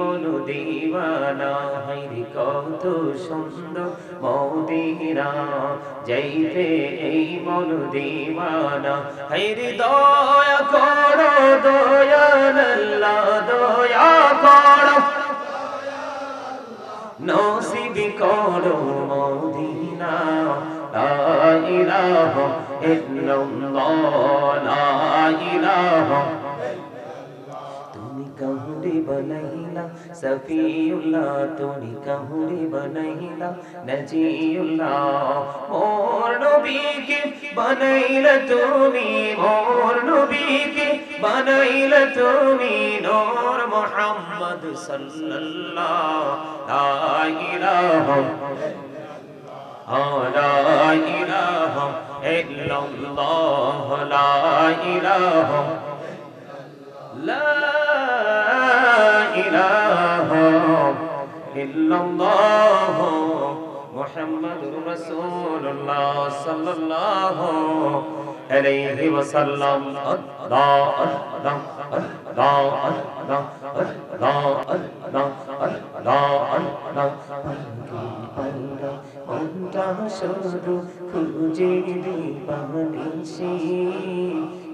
মন দিওয়ানা হাইরে কত সুন্দর মদিনা যাইতে এই মন দিওয়ানা হাইরে দয়া করো দয়াল্লা দয়া করো। নসিব করো মদিনা, লা ইলাহা ইল্লাল্লাহ, লা কাহুরে বনাইলা সফিউল্লাহ তুমি কাহুরে বনাইলা নজিউল্লাহ মোর নবীকে বনাইলা তুমি মোর নবীকে বনাইলা তুমি নূর মুহাম্মদ সাল্লাল্লাহ লা ইলাহা لا إله إلا الله لا إله لا ইল্লাল্লাহ মুহাম্মাদুর রাসূলুল্লাহ সাল্লাল্লাহু আলাইহি ওয়াসাল্লাম আল্লাহ আল্লাহ আল্লাহ আল্লাহ আল্লাহ আল্লাহ আল্লাহ আল্লাহ মনটা খুঁজে দিবা দিশি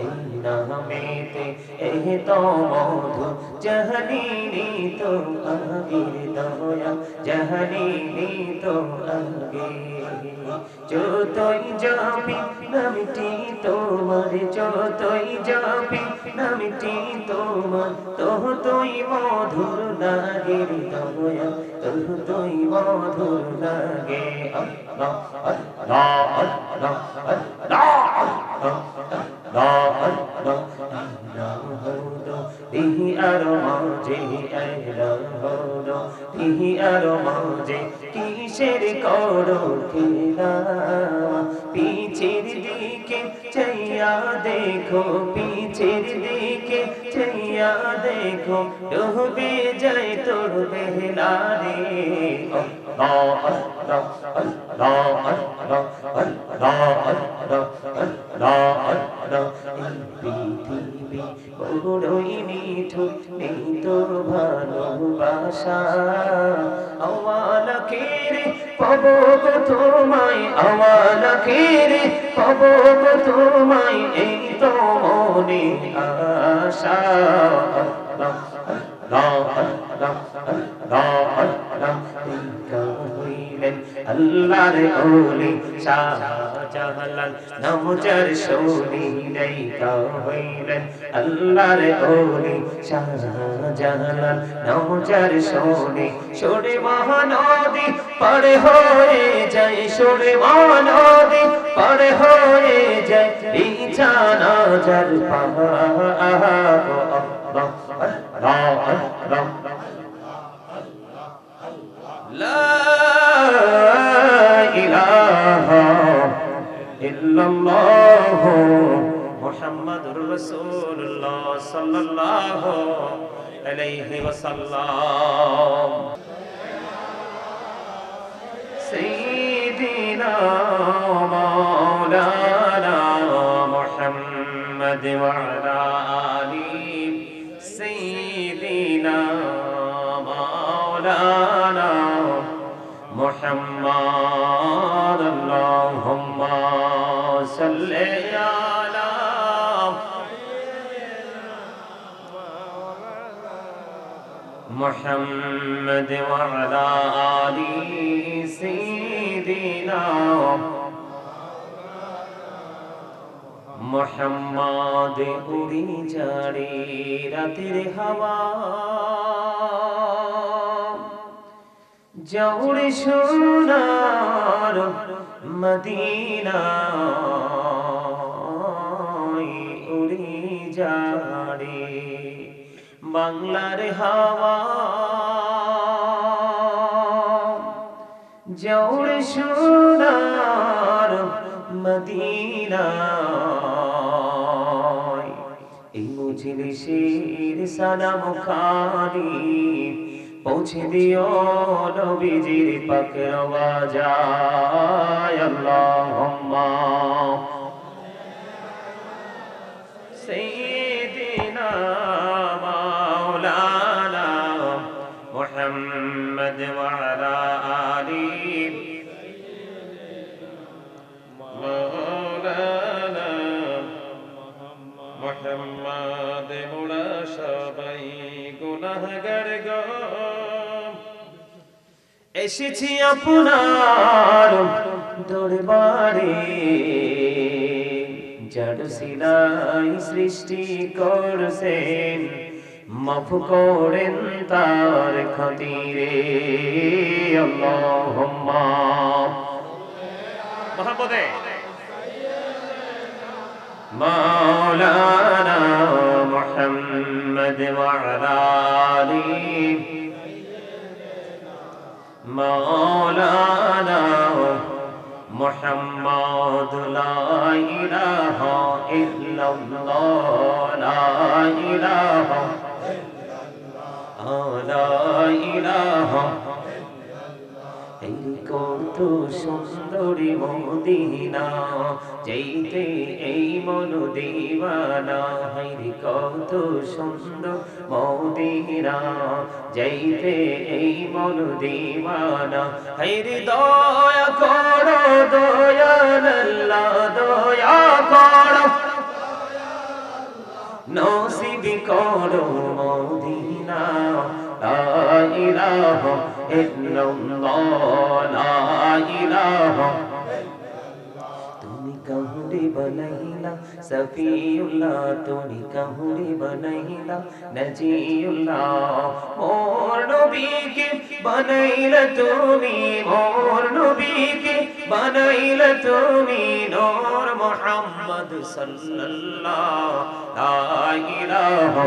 ইন্নাহ মেতে এহে তো মধু জহনীনি তো আগির দয়া জহনীনি তো আগে যতই যাবি নামটি তোমার যতই যাবি নামটি তোমার তোহ তুই মধুর নাগির দয়া তোহ তুই মধুর নাগে Allah Allah Allah Allah Allah দিহি আর মাঝে দিহি আর মাঝে কিসের করো খেলা পিছের দিকে চাইয়া দেখো পিছের দিকে চাইয়া দেখো ডুবে যায় তোর বেলা রে বড়ই মিঠু নেই তোর ভালোবাসা আওয়ালাকে রে পাবো গো তোমায় আওয়ালাকে রে পাবো গো তোমায় এই তো মনে আশা আল্লাহ আল্লাহ আল্লাহ আল্লাহ আল্লাহ আল্লাহর ওলি শাহজাহান নমজার শোনি দেইকা হইলেন আল্লাহর ওলি শাহজাহান নমজার শোনি সরে মহানদী পরে হয়ে যায় সরে মহানদী পরে হয়ে যায় বিছানা যার পাহা আল্লাহ আল্লাহ আল্লাহ لا إلا الله محمد رسول الله صلى الله عليه وسلم. سيدنا مولانا محمد وعلى آله سيدنا مولانا محمد محمد وعلى آل سيدنا মোহাম্মদ উড়ি যারে রাতের হাওয়া জৌড়ে সোনার মদিনা যারে বাংলার হাওয়া জৌড় সোনার মদিনা এই মুজলিসের সালাম খানি পৌঁছে দিও নবীজির পাকের বাজায় আল্লাহুম্মা এসেছি আপনার দরবারে। জড় সিলাই সৃষ্টি করছেন মাফ করেন তার খাতিরে। আল্লাহুম্মা। মহাপদে। মাওলানা مولانا محمد لا إله إلا الله لا إله لا إله কত সুন্দরী মদিনা, যেইতে এই মন দিবানা হাইরে কত সুন্দর মদিনা, যেইতে এই মন দিবানা হাইরে দয়া করো আল্লাহ, দয়া করো। নসিব করো মদিনা, লা ইলাহা ইল্লাল্লাহ লা ইলাহা তুমি কাহুরে বনাইলা সফিউল্লাহ তুমি কাহুরে বনাইলা নজিউল্লাহ মোর নবীকে বনাইলা তুমি মোর নবীকে বনাইলা তুমি নূর মুহাম্মদ সাল্লাল্লাহ লা ইলাহা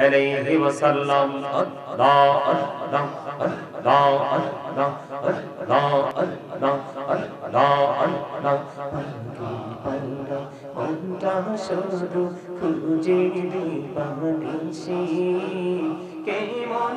अलैहि वसल्लम। अल्लाह अल्लाह अल्लाह अल्लाह। अल्लाह अल्लाह अल्लाह अल्लाह अल्लाह शुरू खुजे दीपानी के मन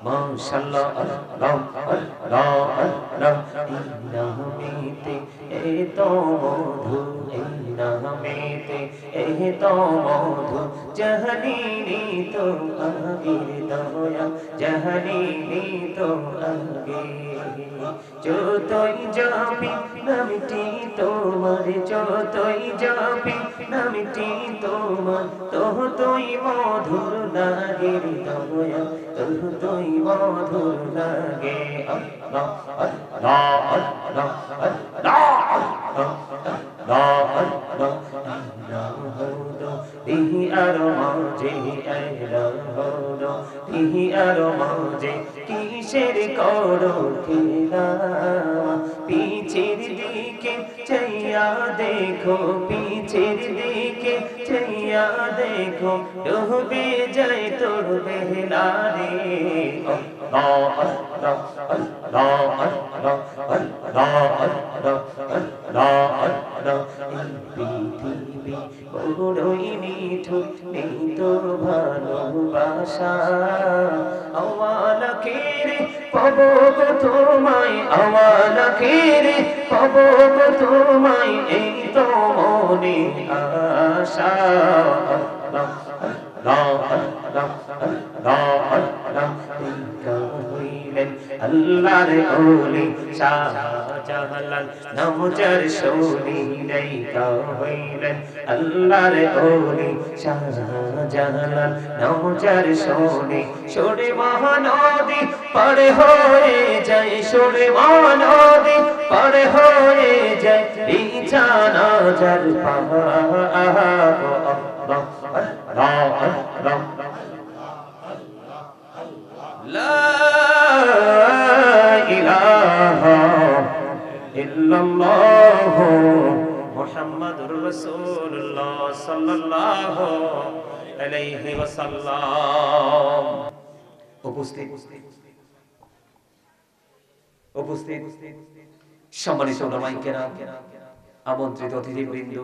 মাশাআল্লাহ আল্লাহ আল্লাহ মধু নামেতে এত মধু জাহানিনি তো তো আগে যতই যাবি নামটি তোমার যতই যাবি নামটি তোমার তোহ তুই মধুর লাগের দয়া তোহ তুই মধুর লাগে আল্লাহ আল্লাহ আল্লাহ আল্লাহ আল্লাহ আল্লাহ হলো ইহি আর মাঝে এলা হলো ইহি আর মাঝে কিসের করো খেলা? পিছের দিকে চাইয়া দেখো, পিছের দিকে চাইয়া দেখো, ডুবে যায় তোর বেলা রে বড়ই মিঠু নেই তোর ভালোবাসা আওয়াল কেরে পাব গো তোমায় আওয়াল কেরে পাব গো তোমায় এই তো মনে আশা রা রা রা রা আল্লাহর ওলি শাহজালাল নমজার সোনি দেখা হইলেন আল্লাহর ওলি শাহজালাল নমজার সোনি সরে মহানদী পড়ে হয়ে যায় সরে মহানদী পড়ে হয়ে যায় বিছানা জল পাহা আল্লাহ আল্লাহ আল্লাহ আমন্ত্রিত অতিথিবৃন্দ,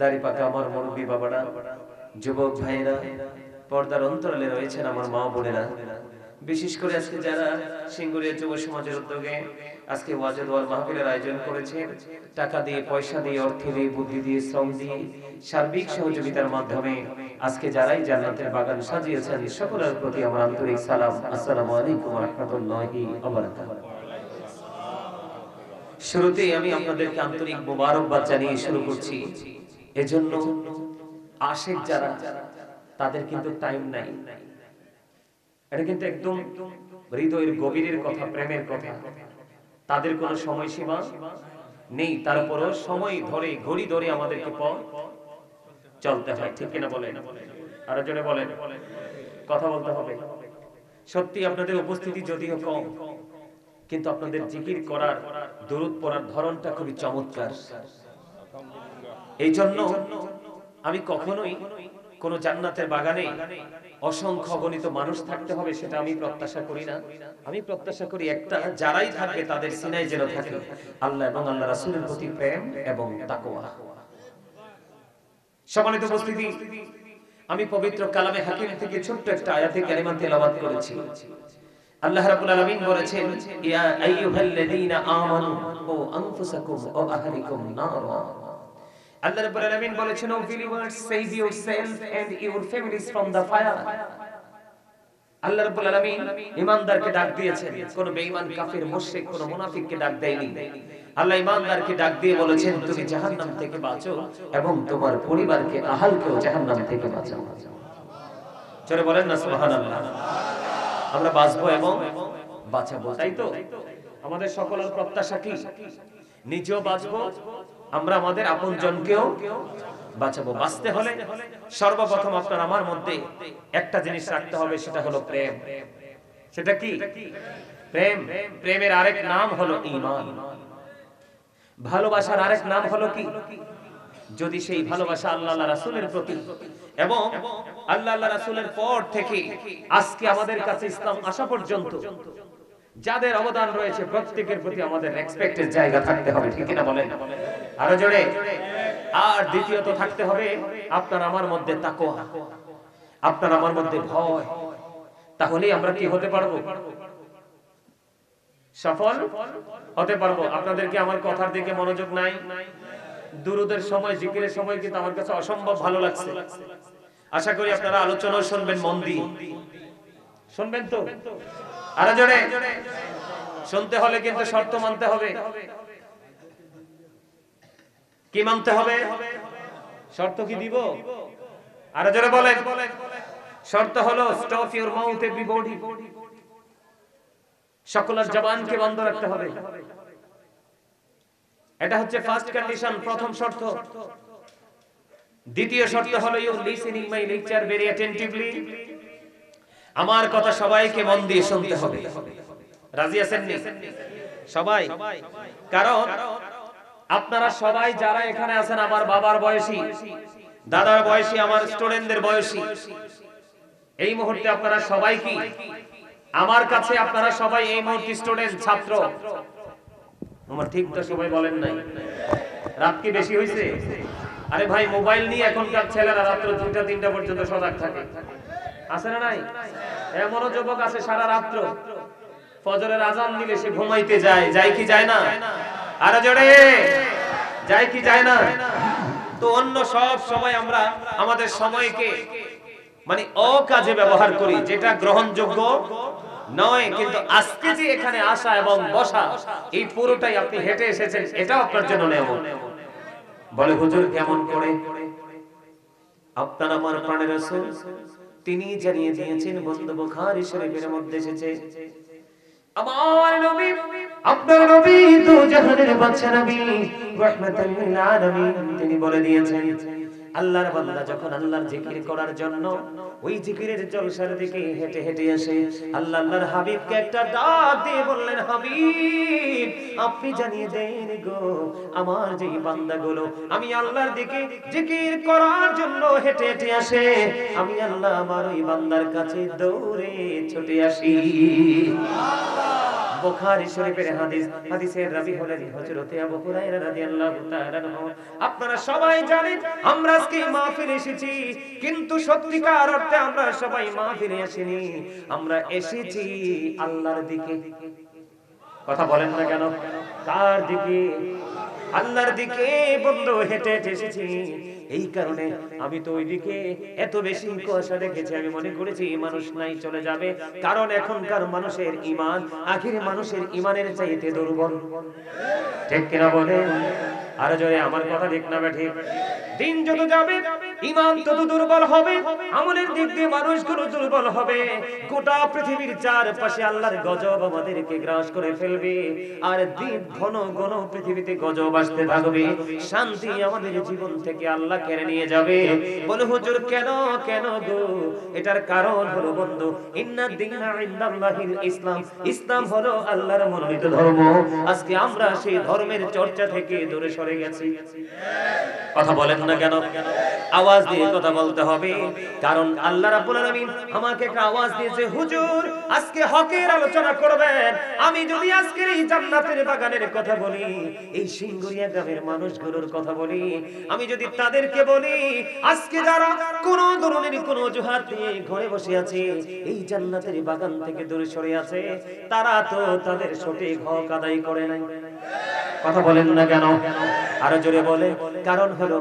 দাড়ি পাকা আমার মুরব্বী বাবারা, যুবক ভাইরা পর্দার অন্তরালে রয়েছেন আমার মা বোনেরা। বিশেষ করে আজকে যারা সিঙ্গুরিয়া যুব সমাজের উদ্যোগে আজকে ওয়াজেদ ওয়াল মাহফিলের আয়োজন করেছেন, টাকা দিয়ে, পয়সা দিয়ে, অর্থ দিয়ে, বুদ্ধি দিয়ে, শ্রম দিয়ে সার্বিক সহযোগিতার মাধ্যমে আজকে যারাই জান্নাতের বাগান সাজিয়েছেন, সকলের প্রতি আমার আন্তরিক সালাম। আসসালামু আলাইকুম ওয়া রাহমাতুল্লাহি ওয়া বারাকাতুহু। শুরুতেই আমি আপনাদেরকে আন্তরিক মোবারকবাদ জানিয়ে শুরু করছি। এজন্য আশেক যারা, তাদের কিন্তু টাইম নাই। এটা কিন্তু একদম হৃদয়ের গভীরের কথা, প্রেমের কথা। তাদের কোনো সময়সীমা নেই, তারপরও সময় ধরে, ঘড়ি ধরে আমাদেরকে পথ চলতে হয়, ঠিক কিনা বলেন? আরও জনে বলেন। কথা বলতে হবে। সত্যি আপনাদের উপস্থিতি যদিও কম, কিন্তু আপনাদের জিকির করার, দরুদ পড়ার ধরনটা খুবই চমৎকার। এই জন্য আমি কখনোই কোন জান্নাতের বাগানে অসংখ্য গণিত মানুষ থাকতে হবে, সেটা আমি প্রত্যাশা করি না। আমি প্রত্যাশা করি একটা যারাই থাকবে তাদের সিনাই যেন থাকে। আল্লাহ এবং আল্লাহ রাসূলের প্রতি প্রেম এবং তাকওয়া। সম্মানিত উপস্থিতি, আমি পবিত্র কালামে হাকিম থেকে ছোট্ট একটা আয়াতে কালিমা তেলাওয়াত করেছি। আল্লাহ রাব্বুল আলামিন বলেছেন, ইয়া আইয়ুহাল্লাযীনা আমানু ও আনফুসাকুম ও আহলিকুম নারা। আল্লাহ রাব্বুল আল্লাহ রাব্বুল আলামিন ঈমানদারকে ডাক দিয়েছেন। কোন বেঈমান, কাফির, মুশরিক, কোন মুনাফিককে ডাক দেয়নি। আল্লাহ ডাক দিয়ে বলেছেন, তুমি জাহান্নাম থেকে বাঁচো এবং তোমার পরিবারকে জাহান্নাম থেকে বাঁচাও। বলেন না, সুবহানাল্লাহ। আমরা বাঁচবো এবং বাঁচাবো, তাই তো? আমাদের সকলের প্রত্যাশা কি? নিজেও বাঁচবো আমরা আমাদের আপন জনকেও বাঁচাবো। বাঁচতে হলে সর্বপ্রথম আপনার আমার মধ্যে একটা জিনিস রাখতে হবে, সেটা হলো প্রেম। সেটা কি? প্রেম। প্রেমের আরেক নাম হলো ঈমান ভালোবাসার আরেক নাম হলো কি? যদি সেই ভালোবাসা আল্লাহ রাসুলের প্রতি এবং আল্লাহ রাসুলের পর থেকে আজকে আমাদের কাছে ইসলাম আসা পর্যন্ত যাদের অবদান রয়েছে, প্রত্যেকের প্রতি আমাদের রেসপেক্টের জায়গা থাকতে হবে, ঠিক কিনা বলেন? আরও জোরে? আর দ্বিতীয়ত থাকতে হবে, আপনার আমার মধ্যে তাকওয়া। আপনার আমার মধ্যে ভয়। তাহলেই আমরা কি হতে পারব? সফল? হতে পারব। আপনাদের কি আমার কথার দিকে মনোযোগ নাই। দুরুদের সময়, জিকিরের সময় কিন্তু আমার কাছে অসম্ভব ভালো লাগছে। আশা করি আপনারা আলোচনা শুনবেন মন দিয়ে। শুনবেন তো? আরও জোরে। শুনতে হলে কিন্তু শর্ত মানতে হবে। কি মানতে হবে? শর্ত কি দিব? আরও জোরে বলেন। শর্ত হলো স্টপ ইউর মাউথ এভরিবডি সকলের জবানকে বন্ধ রাখতে হবে। এটা হচ্ছে ফার্স্ট কন্ডিশন প্রথম শর্ত। দ্বিতীয় শর্ত হলো you listening my lecture very attentively আমার কথা সবাইকে মন দিয়ে শুনতে হবে। রাজি আছেন সবাই? কারণ আপনারা সবাই যারা এখানে আছেন, আমার বাবার বয়সী, দাদার বয়সী, আমার স্টুডেন্টদের বয়সী, এই মুহূর্তে আপনারা সবাই কি? আমার কাছে আপনারা সবাই এই মুহূর্তে স্টুডেন্ট, ছাত্র। আমার ঠিক তো সবাই বলেন নাই। রাত কি বেশি হয়েছে আরে ভাই, মোবাইল নিয়ে এখনকার ছেলেরা রাত্র দুটা তিনটা পর্যন্ত সজাগ থাকে। আছে না নাই? এমনও যুবক আছে সারা রাত্র। ফজরের আজান দিলে সে ঘুমাইতে যায় যায় কি যায় না? আর জোরে! যায় কি যায় না? তো অন্য সব সময় আমরা আমাদের সময়কে মানে অকাজে ব্যবহার করি, যেটা গ্রহণযোগ্য নয়, কিন্তু আজকে যে এখানে আসা এবং বসা, এই পুরোটাই আপনি হেঁটে এসেছেন, এটাও আপনার জন্য নেব বলে, হুজুর, কেমন করে? আপনার আমার প্রাণের রাসূল তিনি জানিয়ে দিয়েছেন বন্ধু বুখারী শরীফের মধ্যে এসেছে। আমার নবী আপনার নবী তো জাহানের বাদশা নবী রাহমাতাল আলামিন তিনি বলে দিয়েছেন আল্লাহর বান্দা যখন আল্লাহর জিকির করার জন্য ওই জিকিরের জলসার দিকে হেঁটে হেঁটে আসে, আল্লাহ আল্লাহর হাবিবকে একটা ডাক দিয়ে বললেন, হাবিব, আপনি জানিয়ে দেন গো, আমার যেই বান্দাগুলো, আমি আল্লাহর দিকে জিকির করার জন্য হেঁটে হেঁটে আসে, আমি আল্লাহ আমার ওই বান্দার কাছে দৌড়ে ছুটে আসি। বুখারী শরীফের হাদিস, হাদিসের রাবি হলেন আবু হুরায়রা রাদিয়াল্লাহু তাআলা আপনারা সবাই জানেন, আমরা আজকে মাহফিলে এসেছি, কিন্তু সত্যিকার অর্থে আমরা সবাই মাহফিলে আসিনি। আমরা এসেছি আল্লাহর দিকে। কথা বলেন না কেন? তার দিকে? আল্লাহর দিকে বন্ধু হেঁটে হেঁটে এসেছি। এই কারণে আমি তো ওইদিকে এত বেশি কুয়াশা দেখেছি, আমি মনে করেছি মানুষ নাই, চলে যাবে। কারণ এখনকার মানুষের ইমান আখির মানুষের ইমানের চাইতে দুর্বল। ঠিক কিনা বলে আর জয় আমার কথা ঠিক না ঠিক দিন যত যাবে ইমান তত দুর্বল হবে? আমলের দিক দিয়ে মানুষগুলো দুর্বল হবে? গোটা পৃথিবীর চারপাশে আল্লাহর গজব আমাদেরকে গ্রাস করে ফেলবে। আর দিন ঘন ঘন পৃথিবীতে গজব আসতে থাকবে। শান্তি আমাদের জীবন থেকে আল্লাহ কেড়ে নিয়ে যাবে। বলে হুজুর কেন কেন গো? এটার কারণ হলো বন্ধু ইন্না দিনা ইনদাল্লাহিল ইসলাম। ইসলাম হলো আল্লাহর মনোনীত ধর্ম। আজকে আমরা সেই ধর্মের চর্চা থেকে দূরে সরে গেছি। কথা বলেন না কেন? আওয়াজ দিয়ে কথা বলতে হবে। কারণ আল্লাহ রাব্বুল আলামিন আমাকে একটা আওয়াজ দিয়েছে, হুজুর, আজকে হকের আলোচনা করবেন। আমি যদি আজকের এই জান্নাতের বাগানের কথা বলি, এই সিঙ্গুরিয়া গ্রামের মানুষগুলোর কথা বলি, আমি যদি তাদেরকে বলি, আজকে যারা কোন ধরনের কোন অজুহাত নিয়ে ঘরে বসে আছে, এই জান্নাতের বাগান থেকে দূরে সরে আছে, তারা তো তাদের সঠিক হক আদায় করে নাই। কথা বলেন না কেন? আরও জোরে বলে কারণ হলো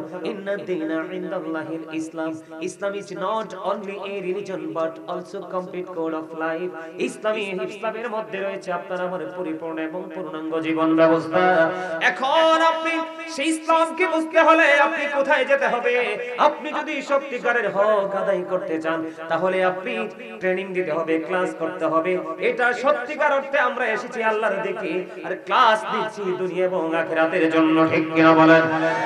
Islam Islam is not only a religion but also complete code of life ইসলামী ইসলামের মধ্যে রয়েছে আপনার আমার পরিপূর্ণ এবং পূর্ণাঙ্গ জীবন ব্যবস্থা। এখন আপনি সেই ইসলামকে বুঝতে হলে আপনি কোথায় যেতে হবে? আপনি যদি সত্যিকারের হক আদায় করতে চান, তাহলে আপনি ট্রেনিং দিতে হবে, ক্লাস করতে হবে। এটা সত্যিকার অর্থে আমরা এসেছি আল্লাহর দিকে, আর ক্লাস দিচ্ছি দুনিয়া এবং জন্য, ঠিক কিনা বলেন।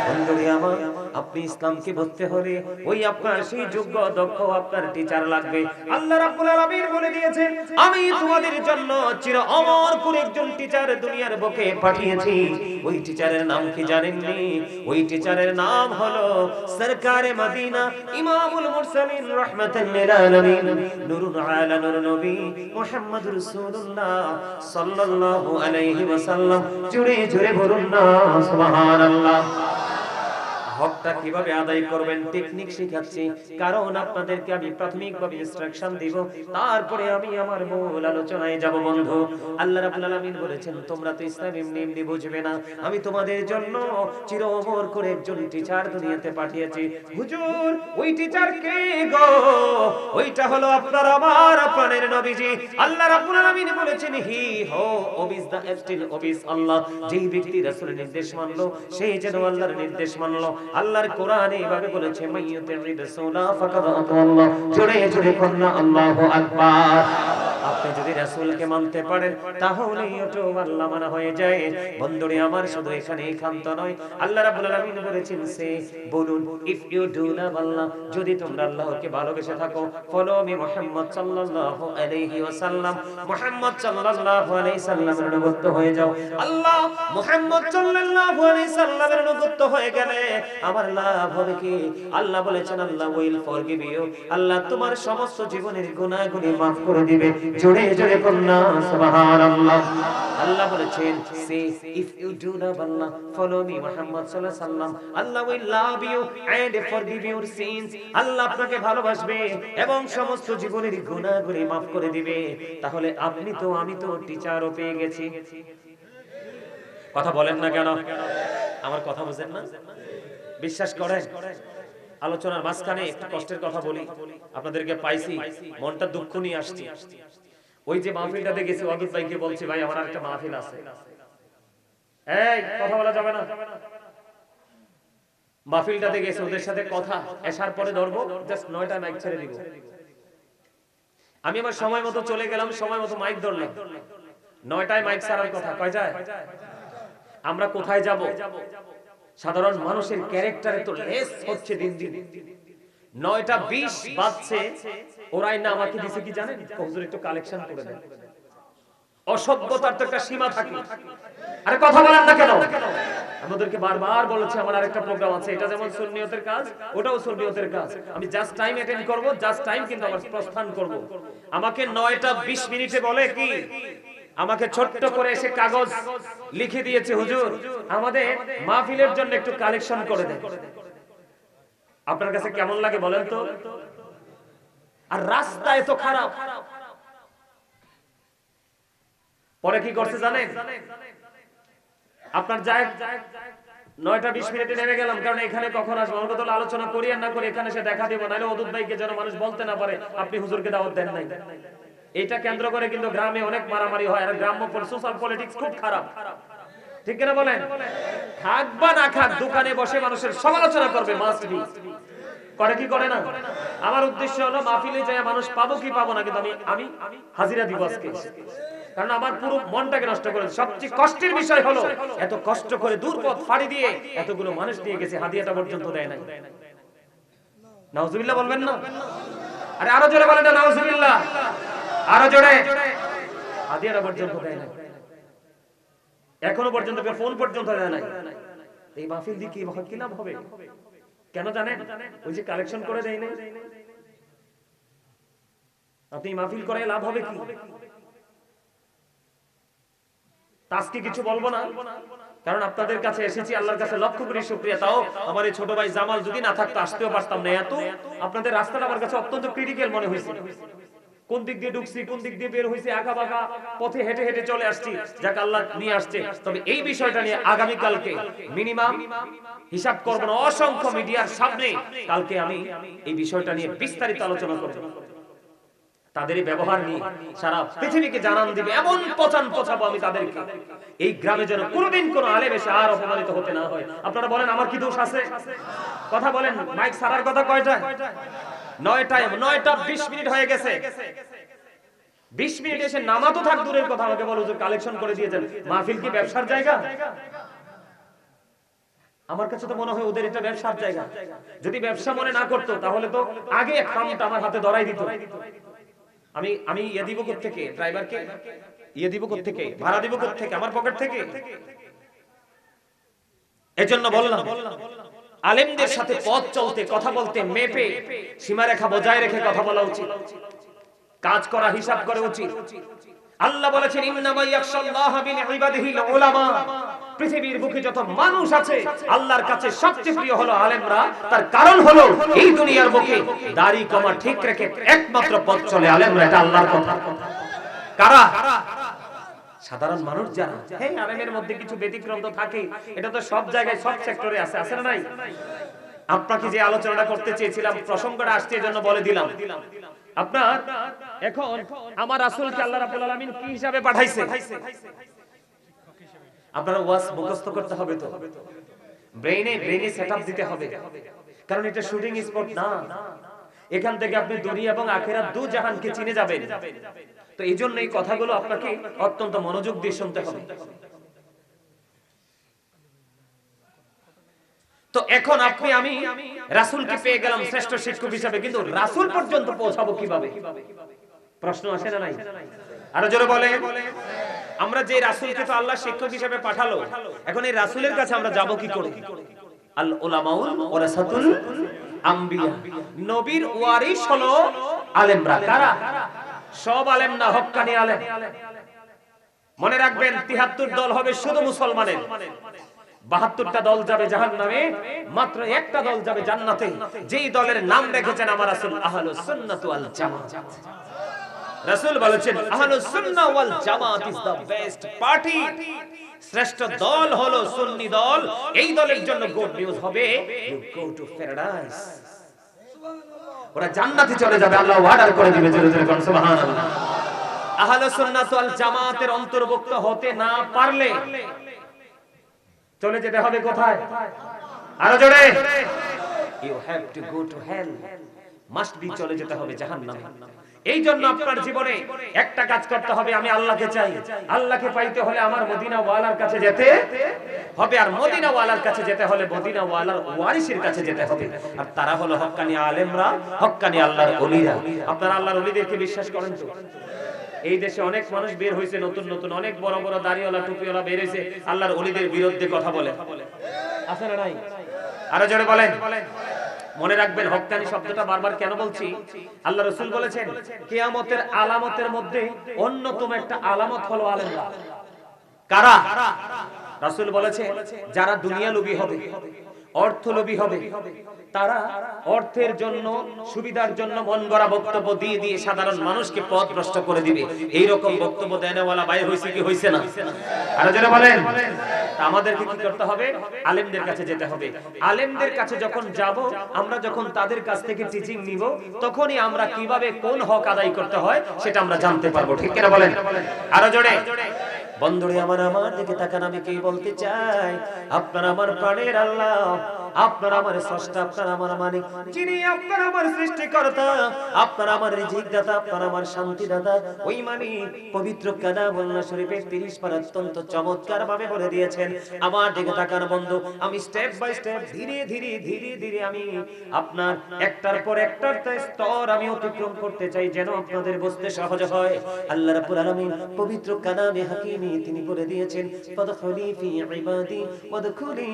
বন্ধুরে আমার আপনি ইসলামকে বুঝতে হলে ওই আপনার সেই যোগ্য, দক্ষ আপনার টিচার লাগবে। আল্লাহ রাব্বুল আলামিন বলে দিয়েছেন, আমি তোমাদের জন্য চির অমর করে একজন টিচার দুনিয়ার বুকে পাঠিয়েছি। ওই টিচারের নাম কি জানেননি? ওই টিচারের নাম হলো সরকারে মদিনা ইমামুল মুরসালিন রাহমাতাল লিল আলামিন। নূরুল আলা নূর নবী মুহাম্মদ রাসূলুল্লাহ সাল্লাল্লাহু আলাইহি ওয়াসাল্লাম। জুড়ে জুড়ে বলুন না, সুবহানাল্লাহ। হকটা কীভাবে আদায় করবেন? টেকনিক শেখাচ্ছি। কারণ আপনাদেরকে আমি প্রাথমিকভাবে ইনস্ট্রাকশন দিব। তারপরে আমি আমার মূল আলোচনায় যাব, বন্ধু। আল্লাহ রাব্বুল আলামিন বলেছেন, তোমরা তো ইসলাম এমনি এমনি বুঝবে না। আমি তোমাদের জন্য চির অমর করে একজন টিচার দুনিয়াতে পাঠিয়েছি। হুজুর, ওই টিচার কে গো? ওইটা হলো আপনার আমার প্রাণের নবীজি। আল্লাহ রাব্বুল আলামিন বলেছেন, হি হো ওবিস দা স্টিল ওবিস আল্লাহ। যেই ব্যক্তি রাসূলের নির্দেশ মানলো সেই যেন আল্লাহর নির্দেশ মানলো। আল্লাহর কোরআনে এইভাবে বলেছে মাইয়ুতি রাসূলা ফাকাদ আল্লাহ জোরে জোরে কন্না আল্লাহু আকবার। আপনি যদি রাসূলকে মানতে পারেন তাহলে ওটো আল্লাহ মানা হয়ে যায়। বন্ধুরে, আমার শুধু এখানে একান্ত নয়, আল্লাহ রাব্বুল আলামিন বলেছেন সে, বলুন if you do love Allah যদি তোমরা আল্লাহকে ভালোবেসে থাকো ফলো মি মুহাম্মদ সাল্লাল্লাহু আলাইহি ওয়াসাল্লাম। মুহাম্মদ সাল্লাল্লাহু আলাইহি সাল্লামের অনুগত হয়ে যাও। আল্লাহ মুহাম্মদ সাল্লাল্লাহু আলাইহি সাল্লামের অনুগত হয়ে গেলে আমার লাভ হবে কি? আল্লাহ বলেছেন, আল্লাহ উইল ফরগিভ ইউ আল্লাহ তোমার সমস্ত জীবনের গুনাহগুলি মাফ করে দিবে। জোরে জোরে কন্যা সুবহানাল্লাহ। আল্লাহ বলেছেন, সে if you do love Allah follow me Muhammad সাল্লাল্লাহু আলাইহি সাল্লাম Allah will love you and forgive your sins Allah আপনাকে ভালোবাসবে এবং সমস্ত জীবনের গুনাহগুলি maaf করে দিবে। তাহলে আপনি তো, আমি তো টিচারও পেয়ে গেছি। কথা বলেন না কেন? আমার কথা বুঝেন না? বিশ্বাস করেন, আলোচনার মাঝখানে একটু কষ্টের কথা বলি। আপনাদেরকে পাইছি, মনটা দুঃখ নিয়ে আসছি। ওই যে মাহফিলটাতে গেছি অদূর ভাইকে বলছি, ভাই, আমার একটা মাহফিল আছে। এই, কথা বলা যাবে না। মাহফিলটাতে গেছে, ওদের সাথে কথা এসার পরে ধরবো জাস্ট নয়টা মাইক ছেড়ে দিব। আমি আমার সময় মতো চলে গেলাম, সময় মতো মাইক ধরলাম। নয়টায় মাইক ছাড়ার কথা, কয় যায়? আমরা কোথায় যাব? সাধারণ মানুষের ক্যারেক্টারে তো লেস হচ্ছে দিন দিন। নয়টা বিশ বাজছে, ওরাই না আমাকে দিছে কি জানেন? হুজুর একটু কালেকশন করে দেন। অসভ্যতার তো একটা সীমা থাকে। আরে কথা বলেন না কেন? আমাদেরকে বারবার বলেছে, আমার আরেকটা প্রোগ্রাম আছে। এটা যেমন সুন্নিয়তের কাজ, ওটাও সুন্নিয়তের কাজ। আমি জাস্ট টাইম অ্যাটেন্ড করব জাস্ট টাইম কিন্তু আবার প্রস্থান করব। আমাকে 9টা 20 মিনিটে বলে কি? আমাকে ছোট্ট করে এসে কাগজ লিখে দিয়েছে হুজুর। আমাদের মাহফিলের জন্য একটু কালেকশন করে দেন। আপনার কাছে কেমন লাগে বলেন তো? আর রাস্তা এত খারাপ। পরে কি করছে জানেন? আপনার যায় নয়টা বিশ মিনিটে নেমে গেলাম, কারণ এখানে কখন আসব? আমার কথা আলোচনা করি না করি, এখানে সে দেখা দিব। নাহলে অদূত ভাইকে যেন মানুষ বলতে না পারে, আপনি হুজুরকে দাওয়াত দেন নাই। এটা কেন্দ্র করে কিন্তু গ্রামে অনেক মারামারি হয়, আর গ্রাম্য সোশ্যাল পলিটিক্স খুব খারাপ। ঠিক কিনা বলেন? খাক বা না খাক দোকানে বসে মানুষের সমালোচনা করবে মাস্ট বি করে কি করে না? আমার উদ্দেশ্য হলো, মাহফিলে যায় মানুষ পাবো কি পাবো না, কিন্তু আমি আমি হাজিরা দিব আজকে। কারণ আমার পুরো মনটাকে নষ্ট করে সবচেয়ে কষ্টের বিষয় হলো, এত কষ্ট করে দূর পথ ফাড়ি দিয়ে এতগুলো মানুষ নিয়ে গেছে, হাদিয়াটা পর্যন্ত দেয় নাই। নাউজুবিল্লাহ বলবেন না? আরে আরও জোরে বলেন না, নাউজুবিল্লাহ। আরও জোরে। হাদিয়াটা পর্যন্ত দেয় নাই। এখনও পর্যন্ত ফোন পর্যন্ত দেয় নাই। এই মাহফিল দিয়ে কি কি লাভ হবে? কেন জানেন? ওই যে কালেকশন করে দেয় নাই আপনি মাহফিল করে লাভ হবে কি? আজকে কিছু বলব না। কারণ আপনাদের কাছে এসেছি, আল্লাহর কাছে লক্ষ কোটি শুকরিয়া। তাও আমার এই ছোট ভাই জামাল যদি না থাকতো, আসতেও পারতাম না। এত আপনাদের রাস্তাটা আমার কাছে অত্যন্ত ক্রিটিক্যাল মনে হয়েছে। কোন দিক দিয়ে ঢুকছি, কোন দিক দিয়ে বের হয়েছে আঁকা বাঁকা পথে হেঁটে হেঁটে চলে আসছি, যাক আল্লাহ নিয়ে আসছে। তবে এই বিষয়টা নিয়ে আগামী কালকে মিনিমাম হিসাব করব না, অসংখ্য মিডিয়ার সামনে কালকে আমি এই বিষয়টা নিয়ে বিস্তারিত আলোচনা করব। তাদের ব্যবহার নিয়ে সারা পৃথিবীকে জানান দিবে, এমন পচান পচাবো আমি তাদেরকে। এই গ্রামে যেন কোনোদিন কোন আলেম এসে আর অপমানিত হতে না হয়। আপনারা বলেন, আমার কি দোষ আছে? কথা বলেন, মাইক সারার কথা কয়টায় নয়টায় নয়টা বিশ মিনিট হয়ে গেছে। বিশ মিনিট এসে নামাতো থাক, দূরের কথা আমাকে বলো যে কালেকশন করে দিয়েছেন। মাহফিল কি ব্যবসার জায়গা? আমার কাছে তো মনে হয় ওদের এটা ব্যবসার জায়গা। যদি ব্যবসা মনে না করতো, তাহলে তো আগে খামটা আমার হাতে ধরাই দিত। আমি আমি ইয়ে দিব থেকে ড্রাইভারকে? ইয়ে দিব থেকে ভাড়া দিব থেকে আমার পকেট থেকে? এজন্য বললাম। আলেমদের সাথে পথ চলতে কথা বলতে মেপে সীমারেখা বজায় রেখে কথা বলা উচিত। কাজ করা হিসাব করে উচিত। আল্লাহ বলেছেন পৃথিবীর বুকে যত মানুষ আছে আল্লাহর কাছে সবচেয়ে প্রিয় হলো আলেমরা। তার কারণ হলো এই দুনিয়ার বুকে দাড়ি কমা ঠিক রেখে একমাত্র পথ চলে আলেমরা এটা আল্লাহর কথা। কারা? সাধারণ মানুষ যারা হ্যাঁ আলেমের মধ্যে কিছু ব্যতিক্রম তো থাকে। এটা তো সব জায়গায়, সব সেক্টরে আছে আছে না নাই? আপনাকে যে আলোচনাটা করতে চেয়েছিলাম, প্রসঙ্গটা আসছে এজন্য বলে দিলাম। আপনার, এখন আমার রাসূলকে আল্লাহ রাব্বুল আলামিন কি হিসাবে পাঠাইছে? আপনারা ওয়াজ মুখস্থ করতে হবে তো। ব্রেইনে ব্রেইনে সেটআপ দিতে হবে। কারণ এটা শুটিং স্পট না। এখান থেকে আপনি দুনিয়া এবং আখেরাত দু জাহানকে চিনে যাবেন। তো এই জন্য এই কথাগুলো আপনাকে অত্যন্ত মনোযোগ দিয়ে শুনতে হবে। তো এখন আপনি আমি রাসূলকে পেয়ে গেলাম শ্রেষ্ঠ শিক্ষক হিসাবে, কিন্তু রাসূল পর্যন্ত পৌঁছাবো কীভাবে? প্রশ্ন আসে না নাই? আরও জোরে বলে, আমরা যে রাসূলকে তো আল্লাহ শিক্ষক হিসেবে পাঠালো, এখন এই রাসূলের কাছে আমরা যাব কি করে? আল উলামাউল ওয়ারাসাতুল আম্বিয়া। নবীর ওয়ারিস হলো আলেমরা। কারা? সব আলেম না, হক্কানি আলেম। মনে রাখবেন 73 দল হবে শুধু মুসলমানের। বাহাত্তরটা দল যাবে জাহান নামে মাত্র একটা দল যাবে জান্নাতে। যেই দলের নাম রেখেছেন আমার রাসূল, আহলুস সুন্নাত জামাত। রাসূল বলেছেন, Ahlus Sunnah wal Jamaat is the best party. শ্রেষ্ঠ দল হলো সুন্নি দল। এই দলের জন্য গুড নিউজ হবে ইউ গো টু প্যারাডাইস ওরা জান্নাতে চলে যাবে, আল্লাহ অর্ডার করে দিবে জোরে জোরে কোন সুবহানাল্লাহ। আহলে সুন্নাত ওয়াল জামাতের অন্তর্ভুক্ত হতে না পারলে চলে যেতে হবে কোথায়? আরও জোরে। You have to go to hell must be চলে যেতে হবে জাহান্নামে। এই জন্য আপনার জীবনে একটা কাজ করতে হবে, আমি আল্লাহকে চাই। আল্লাহকে পাইতে হলে আমার মদিনা ওয়ালার কাছে যেতে হবে, আর মদিনা ওয়ালার কাছে যেতে হলে মদিনা ওয়ালার ওয়ারিসের কাছে যেতে হবে। আর তারা হলো হক্কানি আলেমরা, হক্কানি আল্লাহর ওলিরা আপনারা আল্লাহর ওলিদেরকে বিশ্বাস করেন তো? এই দেশে অনেক মানুষ বের হয়েছে, নতুন নতুন, অনেক বড় বড় দাড়িওয়ালা, টুপিওয়ালা বের হয়েছে, আল্লাহর ওলিদের বিরুদ্ধে কথা বলে। আছে না নাই? আরও জোরে বলেন। মনে রাখবেন হক্কানি শব্দটা বারবার কেন বলছি? আল্লাহ রসুল বলেছেন, কেয়ামতের আলামতের মধ্যে অন্যতম একটা আলামত হলো আলেমরা। কারা? রাসুল বলেছে যারা দুনিয়া লুবি হবে। অর্থ লোভী হবে। তারা অর্থের জন্য, সুবিধার জন্য মন গড়া বক্তব্য দিয়ে দিয়ে সাধারণ মানুষকে পথ ভ্রষ্ট করে দিবে। এই রকম বক্তব্য দেনেওয়ালা বাইর হইছে কি হইছে না? আর যারা বলেন। আমাদেরকে কি করতে হবে? আলেমদের কাছে যেতে হবে। আলেমদের কাছে যখন যাব, আমরা যখন তাদের কাছ থেকে টিচিং নিব, তখনই আমরা কীভাবে কোন হক আদায় করতে হয়, সেটা আমরা জানতে পারব। ঠিক কিনা বলেন? আরও জোরে। বন্ধুরে আমার আমার দিকে তাকান আমি কি বলতে চাই? আপনার আমার প্রাণের আল্লাহ আপনার আমার স্রষ্টা, আপনার আমার মালিক। যিনি আপনার আমার সৃষ্টিকর্তা, আপনার আমার রিজিক দাতা আপনার আমার শান্তি দাতা ওই মালিক পবিত্র কালামুল্লাহ শরীফের 30 পারা অত্যন্ত চমৎকার ভাবে বলে দিয়েছেন। আমার দিকে তাকান বন্ধু, আমি স্টেপ বাই স্টেপ ধীরে ধীরে ধীরে ধীরে আমি আপনার একটার পর একটার স্তর আমি অতিক্রম করতে চাই, যেন আপনাদের বুঝতে সহজ হয়। আল্লাহ রাব্বুল আলামিন পবিত্র কালামে হাকিমে তিনি বলে দিয়েছেন, ফাদখুলি ফি ইবাদি, ওয়াদখুলি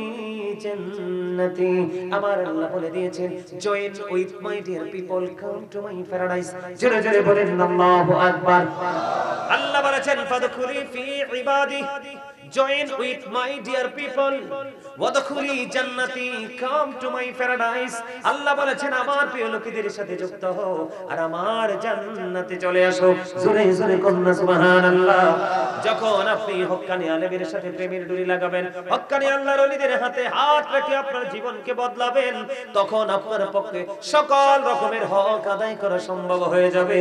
জান্নাতি। আমার আল্লাহ বলে দিয়েছেন join with my dear people come to my paradise জোরে জোরে বলেন, আল্লাহু আকবার। আল্লাহ বলেছেন, ফাদখুলি ফি ইবাদি। Join with my dear people ওয়াদখুলি জান্নাতি কাম টু মাই প্যারাডাইস আল্লাহ বলেছেন, আমার প্রিয় লোকেদের সাথে যুক্ত হও আর আমার জান্নাতে চলে আসো। জোরে জোরে কন্যা, সুবহানাল্লাহ। যখন আপনি হক্কানি আলেমের সাথে প্রেমের ডুরি লাগাবেন, হক্কানি আল্লাহর ওলিদের হাতে হাত রেখে আপনার জীবনকে বদলাবেন, তখন আপনার পক্ষে সকল রকমের হক আদায় করা সম্ভব হয়ে যাবে।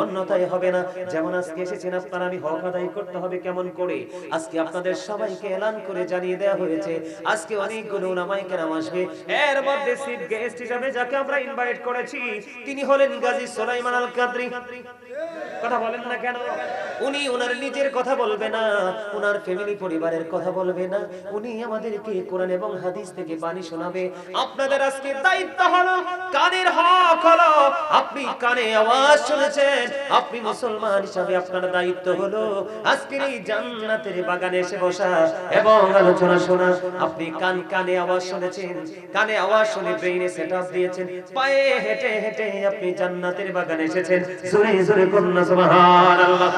অন্যথায় হবে না। যেমন আজকে এসেছেন আপনার, আমি হক আদায় করতে হবে কেমন করে? আজকে আপনাদের সবাইকে এলান করে জানিয়ে দেওয়া হয়েছে আজকে অনেকগুলো উলামায়ে কেরাম আসবে। এর মধ্যে চিফ গেস্ট হিসেবে যাকে আমরা ইনভাইট করেছি, তিনি হলেন গাজী সুলাইমান আল কাদরি কথা বলেন না কেন? উনি ওনার নিজের কথা বলবে না ওনার ফ্যামিলি পরিবারের কথা বলবে না। উনি আমাদেরকে কোরআন এবং হাদিস থেকে বাণী শোনাবে। আপনাদের আজকে দায়িত্ব হলো, কানের হক হলো। আপনি কানে আওয়াজ শুনেছেন, আপনি মুসলমান হিসাবে আপনার দায়িত্ব হলো। আজকের এই জান্নাতের বাগানে এসে বসা এবং আলোচনা শোনা। আপনি কান কানে আওয়াজ শুনেছেন, কানে আওয়াজ শুনে ব্রেইনে সেটআপ দিয়েছেন। পায়ে হেঁটে হেঁটে আপনি জান্নাতের বাগানে এসেছেন। জোরে জোরে কন্যা সুবহানাল্লাহ।